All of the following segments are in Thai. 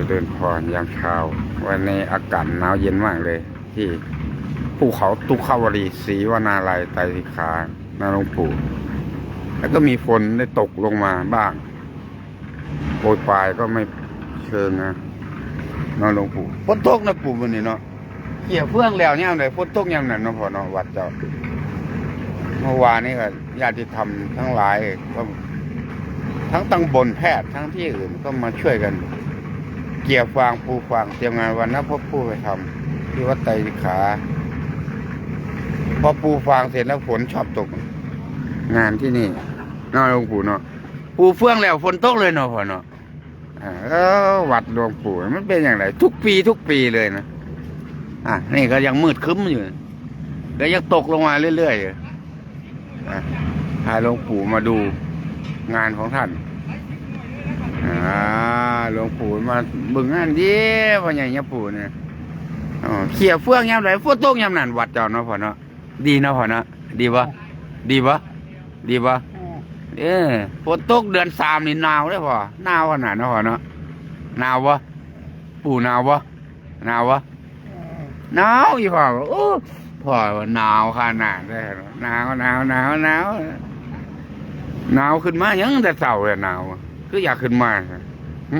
จะเดินพรยามเช้า วันนี้อากาศหนาวเย็นมากเลย ที่ภูเขาตุขาวรีศรีวนาลัยไตรสิขานาหลวงปู่แล้วก็มีฝนได้ตกลงมาบ้างโปรยปลายก็ไม่เชิงนะนาหลวงปู่ฝนตกนะปู่วันนี้เนาะเกี่ยวเฟื่องแล้วเนี่ยเลยฝนตกยามนั้นเนาะพ่อเนาะวัดเจ้าเมื่อวานนี้ก็ญาติธรรมทั้งหลายก็ทั้งตังบนแพทย์ทั้งที่อื่นก็มาช่วยกัน กี่ยวฟางปูฟางเตรียมงานวันนับพบผู้ไปทำที่วัดไตรขาพอปูฟางเสร็จแล้วฝนชอบตก งานที่นี่เนอหลวงปู่เนาะปูเฟื่องแล้วฝนตกเลยเนาะพ่อเนาะเออวัดหลวงปู่มันเป็นอย่างไรทุกปีทุกปีเลยนะอะนี่ก็ยังมืดคึ้มอยู่แล้วยังตกลงมาเรื่อยๆอยู่อะพาหลวงปู่มาดูงานของท่าน อ่าหลวงปู่มาบึงงานเดีพ่อใหญ่ยะปู่เนี่ยเขี่ยเฟื่องยามไหนฝนตกยามนั้นวัดเจ้าเนาะพ่อเนาะดีเนาะพ่อเนาะดีปะดีปะดีปะเออฝนตกเดือนสามนี่หนาวเลยพ่อหนาวขนาดนั้นพ่อเนาะหนาววะปู่หนาววะหนาววะหนาวอีพ่อโอ้พ่อหนาวขนาดเลยหนาวหนาวหนาวหนาวหนาวขึ้นมายังแต่เสาเลยหนาวคื ออยากขึ้นมาหึ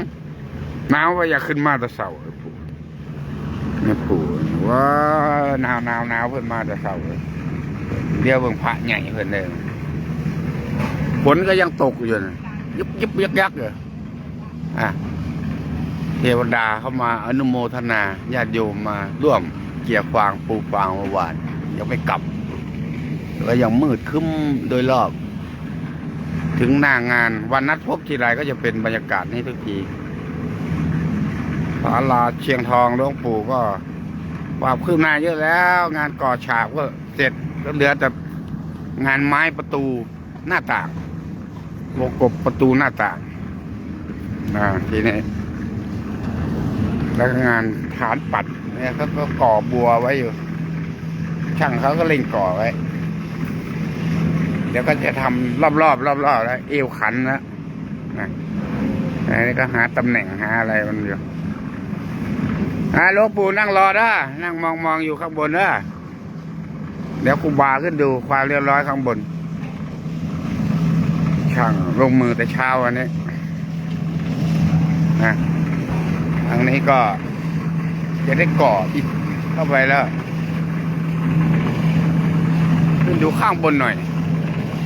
หนาวว่าอยากขึ้นมาแต่เสาเลยปู่นี่ยปู่ว่าหนาวหนาวหนาวเพิ่นมาแต่เสาเลยเดี๋ยวเบิ่งพระใหญ่เพิ่นเลยฝนก็ยังตกอยู่นะยุบยุบยักยักเลยอะเทวดาเข้ามาอนุโมทนาญาติโยมมาร่วมเกี่ยวฟางปูฟางเมื่อวานยังไม่กลับแล้วยังมืดคึ้มโดยรอบ ถึงหน้างานวันนัดพบทีไรก็จะเป็นบรรยากาศนี้ทุกทีศาลาเชียงทองหลวงปู่ก็ควาคืบหน้าเยอะแล้ว งานก่อฉาบก็เสร็จก็เหลือแต่งานไม้ประตูหน้าต่างวงกบประตูหน้าต่างนะทีนี้แล้วงานฐานปัดเนี่ยเขาก็ก่อบัวไว้อยู่ ช่างเขาก็เล่งก่อไว้ เดี๋ยวก็จะทำรอบๆรอบๆแล้วเอวขันแล้วนะอันนี้ก็หาตำแหน่งหาอะไรมันอยู่อาหลวงปู่นั่งรอด้อนั่งมองมองอยู่ข้างบนด้อเดี๋ยวครูบาขึ้นดูความเรียบร้อยข้างบน ช่างลงมือแต่เช้าวันนี้นะทางนี้ก็จะได้ก่ออิฐเข้าไปแล้ว ขึ้นดูข้างบนหน่อย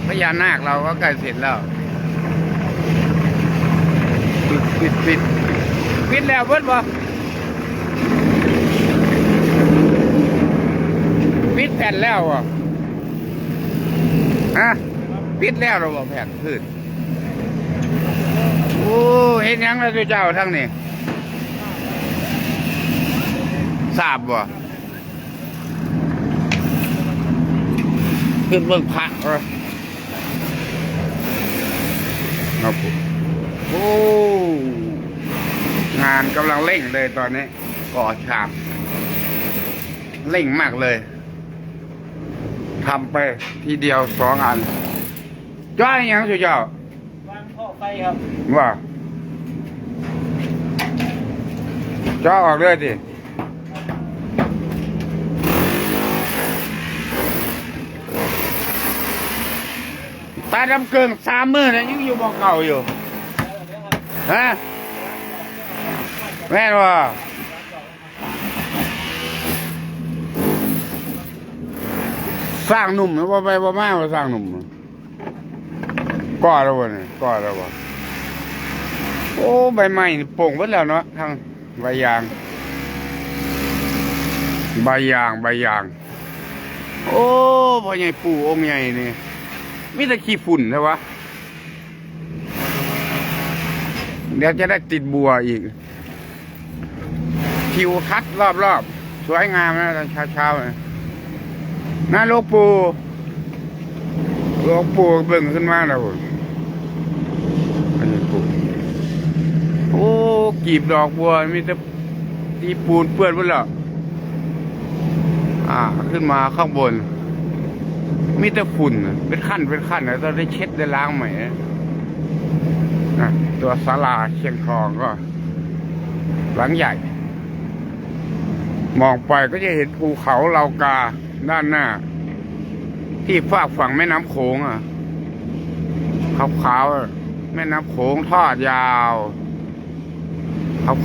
พญานาคเราก็ใกล้เสร็จแล้วปิดปิดปิดปิดแล้วเบิดบ่ปิดแผ่นแล้วอะฮะปิดแล้วเราบอกแผ่นพืชโอ้เห็นยังแล้วเจ้าทั้งนี้ทราบบ่ขึ้นเบิ่งพระเหรอ ครับผมโอ้งานกำลังเร่งเลยตอนนี้ ก่อฉาบเร่งมากเลยทำไปทีเดียวสองอันจ้อยยังสุเจ้าวางท่อไฟครับว่าจ้าออกเลย ตาดำเกิงสามมือนะยังอยู่บ่เก่าอยู่ฮะแม่นว่าสร้างหนุ่มนะว่าไปว่ามาว่าสร้างหนุ่มก่อแล้ววะเนี่ยก่อแล้ววะโอ้ใบไม้นี่โป่งหมดแล้วเนาะทางใบยาง ใบยางใบยาง โอ้พ่อใหญ่ปู่องค์ใหญ่นี่ มีแต่ขี้ฝุ่นใช่วะเดี๋ยวจะได้ติดบัวอีกทิวทัศน์รอบๆ สวยงามนะตอนเช้าๆนะนะหลวงปู่หลวงปู่เบิ่งขึ้นมาแล้วอันนี้ปูโอ้กีบดอกบัว มีแต่ตีปูนเปื้อนหมดแล้วอ่า ขึ้นมาข้างบน มีแต่ฝุ่นเป็นขั้นเป็นขั้นนะต้องได้เช็ดได้ล้างใหม่นะตัวศาลาเชียงทองก็ หลังใหญ่ มองไปก็จะเห็นภูเขาเหลากาด้านหน้า ที่ฝากฝั่งแม่น้ำโขงอะขาวๆอะแม่น้ำโขงทอดยาว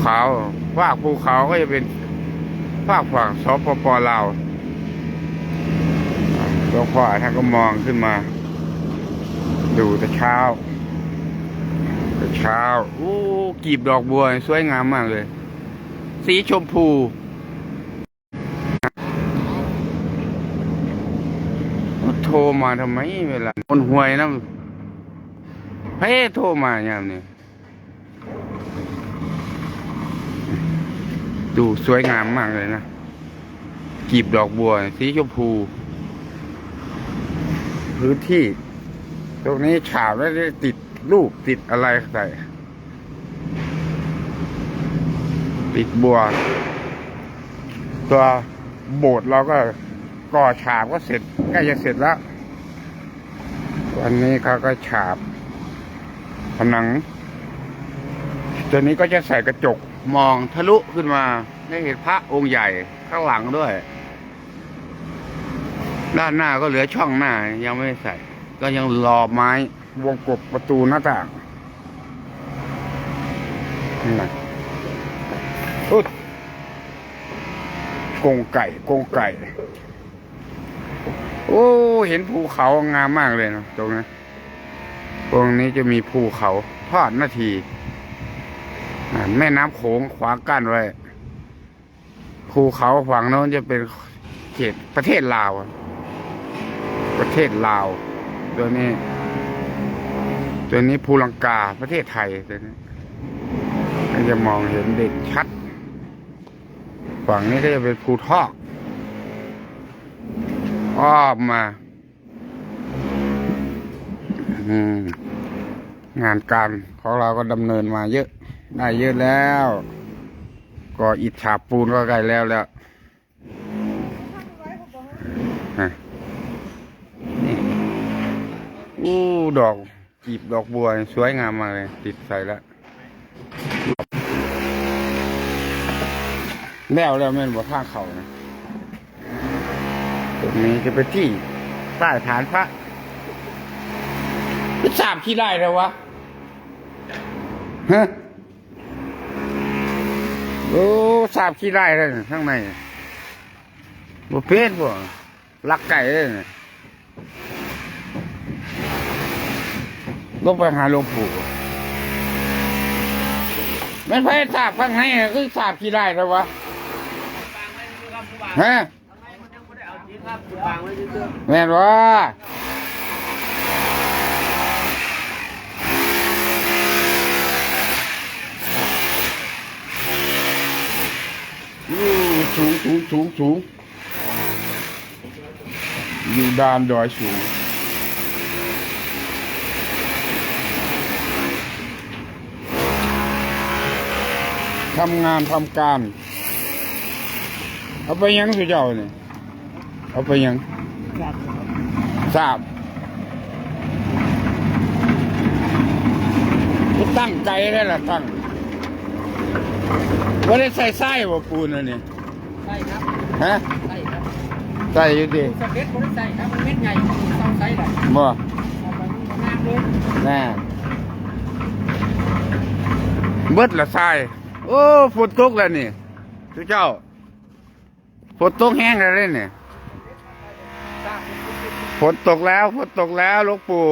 ขาวๆฝากภูเขาก็จะเป็นฝากฝั่งสปปลาว วงพ่อท่านก็มองขึ้นมา ดูแต่เช้าแต่เช้าอู้กีบดอกบัว สวยงามมากเลย สีชมพูโทรมาทำไมเวลาคนห่วยนะเฮ้ยโทรมาอย่างนี้ดูสวยงามมากเลยนะกีบดอกบัว สีชมพู พื้นที่ ตรงนี้ฉาบแล้วได้ติดรูปติดอะไรใส่ติดบัว ตัวโบสถ์เราก็ก่อฉาบก็เสร็จใกล้จะเสร็จแล้ว วันนี้เขาก็ฉาบผนัง ตัวนี้ก็จะใส่กระจกมองทะลุขึ้นมาได้เห็นพระองค์ใหญ่ข้างหลังด้วย ด้านหน้าก็เหลือช่องหน้า ยังไม่ใส่ ก็ยังรอไม้วงกบประตูหน้าต่างนี่นะอุ๊ดกงไก่กงไก่ โอ้เห็นภูเขางามมากเลยนะตรงนี้นตรงนี้จะมีภูเขาทอดนาทีแม่น้ำโขงขวางกั้นไว้ภูเขาฝั่งโน้นจะเป็นเขตประเทศลาว ประเทศลาว ตัวนี้ ตัวนี้ภูลังกาประเทศไทยตัวนี้ก็จะมองเห็นเด่นชัด ฝั่งนี้ก็จะเป็นภูทอกอ้อมมาอืมงานการของเราก็ดำเนินมาเยอะ ได้เยอะแล้ว ก็อิฐฉาบปูนก็ใกล้แล้วแล้วฮะ อู้ดอกจีบดอกบัวสวยงามมากเลย ติดใส่แล้วแล้วแล้วแม่นบ่ทางเขานะตรงนี้จะไปที่ใต้ฐานพระไปสามขี้ไร่แล้ววะฮะโอ้สาบขี้ไร่เลยข้างในบ่เพชรบ่ลักไก่เลย ลงไปหาหลวงปู่ไม่ไปสาบข้างในอะคือสาบขี้ไร่แล้ววะฮะแม่นว่าอยู่สูงสูงสูงสูงอยู่ดานดอยสูง ทำงานทำการ เอาไปยังสุเจ้าเนี่ยเอาไปยังทราบก็ตั้งใจได้ละตั้งว่าได้ใส่ไส้บ่ปูนอันนี้ใช่ครับฮะใช่ครับใส่อยู่ดิสเก็ตบริใส่ครับมันเม็ดใหญ่ต้องใส่หรอกบ่เอาไปงานเลยแน่เบิดละทราย โอ้ฝนตกแล้วนี่สุเจ้าฝนตกแห้งแล้วเนี่ยฝนตกแล้วฝนตกแล้วลูกปู่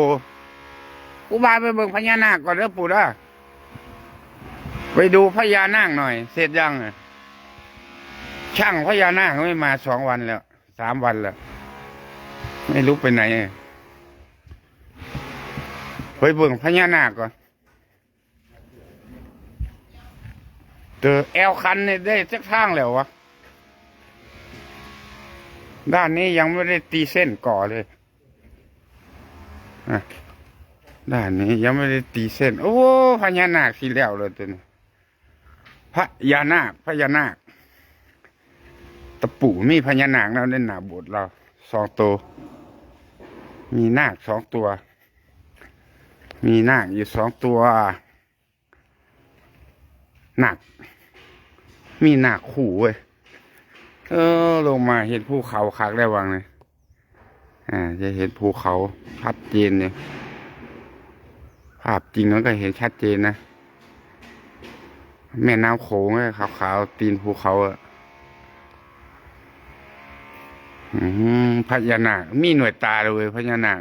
กูบาไปเบิ่งพญานาคก่อนเด้อปู่ด้อไปดูพญานาคหน่อย เสร็จยังช่างพญานาคไม่มาสองวันแล้วสามวันแล้ว ไม่รู้ไปไหนไปเบิ่งพญานาคก่อน เจอแอลคันเนี่ยได้สักทางแล้ววะ ด้านนี้ยังไม่ได้ตีเส้นก่อเลยด้านนี้ยังไม่ได้ตีเส้น โอ้พญานาคที่แล้วเลยตัวนี้พระยานาคพญานาคตะปูมีพญานาคแล้วเล่นหนาบทเราสองตัว มีนาคสองตัว มีนาคอยู่สองตัว หนาคมีหนักขู่เว้ยเออ ลงมาเห็นภูเขาคักได้วังเลยอ่า จะเห็นภูเขาชัดเจนเนี่ยภาพจริงมันก็เห็นชัดเจนนะแม่น้ำโขงเลยขาวๆตีนภูเขาอะอืมพญานาคมีหน่วยตาเลยพญานาค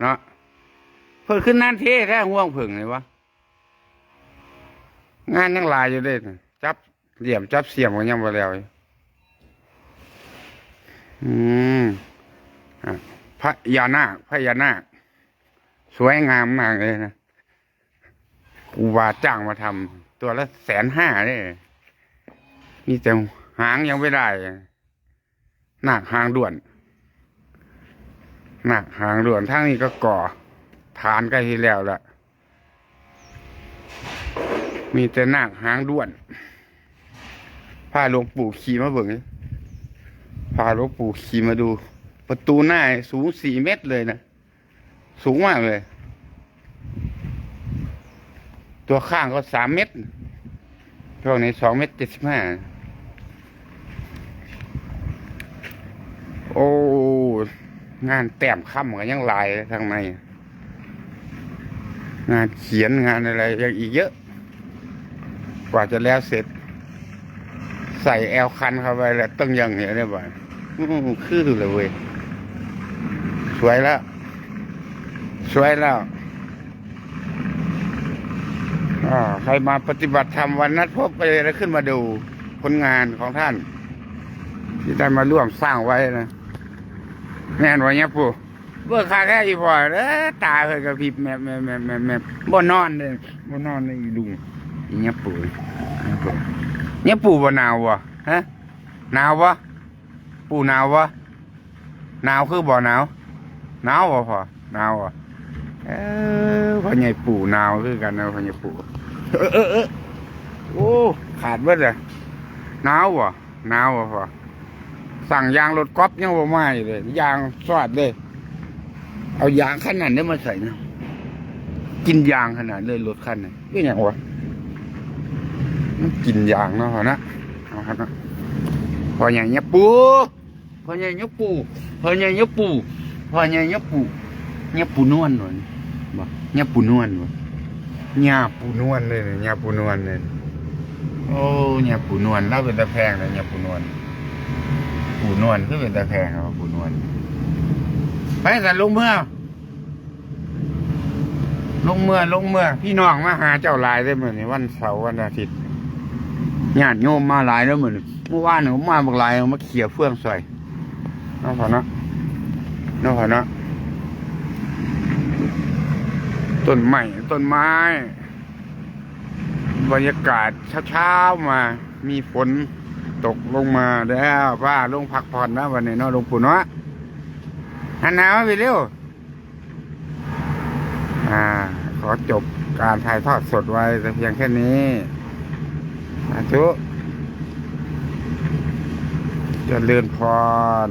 เนาะเพิ่นขึ้นนั่นเท่แท้ห่วงผึ่งเลยวะ งานยังหลายอยู่เด้น่ะจับเหลี่ยมจับเสียมกันยังบ่แล้วอยู่อืมอะพระยานาคพญานาคสวยงามมากเลยนะกูว่าจ้างมาทำตัวละแสนห้าเลยมีแต่หางยังไม่ได้หนักหางด่วนหนักหางด่วนทั้งนี้ก็ก่อ ฐานใกล้ที่แล้วละ มีแต่นาคหางด้วนพาหลวงปู่ขี่มาเบิ่งพาหลวงปู่ขี่มาดู ประตูหน้าสูงสี่เมตรเลยนะ สูงมากเลย ตัวข้างก็สามเมตรช่วงนี้สองเมตรเจ็ดสิบห้าโอ้ งานแต้มค่ำกันยังลายทางใน งานเขียนงานอะไรยังอีกเยอะ กว่าจะแล้วเสร็จ ใส่แอลคันเข้าไปแล้วต้องอยังเนี้ยได้บ่อยคือเลยเว้ยสวยแล้ว สวยแล้วอ่าใครมาปฏิบัติธรรมวันนัดพบไปเลยแล้วขึ้นมาดูผลงานของท่าน ที่ได้มาร่วมสร้างไว้นะแม่นวะเนี่ยปู่เบื่อคาแค่อีพอเด้อตาเคยกระพริบแมบแมบแมบแมบแมบบ่นอนเลยบ่นอนเลยอีลุง เนี่ยปู่เนี่ยปู่เนี่ยปูบ่หนาววะฮะหนาววะปู่หนาววะหนาวคือบ่หนาวหนาวบ่พอหนาวอะเออพ่อใหญ่ปู่หนาวคือกันนะพ่อใหญ่ปู่เออเออเออโอ้ขาดเบิดเลยหนาวบ่หนาวบ่พอสั่งยางรถก๊อฟยังบ่มาอยู่เลยยางสอดเลยเอายางขนาดนี้มาใส่นะกินยางขนาดเลยรถคันนี้ก็อย่างวะ กินยางเนาะพอนะเอาครับนะพออย่างเงี้ยปูพออย่างเงี้ยปูพออย่างเงี้ยปูพออย่างเงี้ยปูเงี้ยปูนวลหน่อยบ่เงี้ยปูนวลบ่เงี้ยปูนวลเลยเนี่ยเงี้ยปูนวลเลยโอ้เงี้ยปูนวลแล้วเป็นตะแพงเลยเงี้ยปูนวลปูนวลคือเป็นตะแพงครับปูนวลไปสันลงเมื่อลงเมื่อลงเมื่อพี่น้องมาหาเจ้าหลายได้เหมือนวันเสาร์วันอาทิตย์ ญาติโยมมาหลายแล้วเหมือนเมื่อวานผมมาบักหลายมาเขี่ยเฟื่องใส่น้องพอนะน้องพอนะต้นไม้ต้นไม้ บรรยากาศเช้าๆมา มีฝนตกลงมาแล้วป้าลงพักผ่อนนะวันนี้เนาะลงปู่เนาะหันหนาวไปเร็วอ่า ขอจบการถ่ายทอดสดไว้แต่เพียงแค่นี้ อาจุจเจริญพร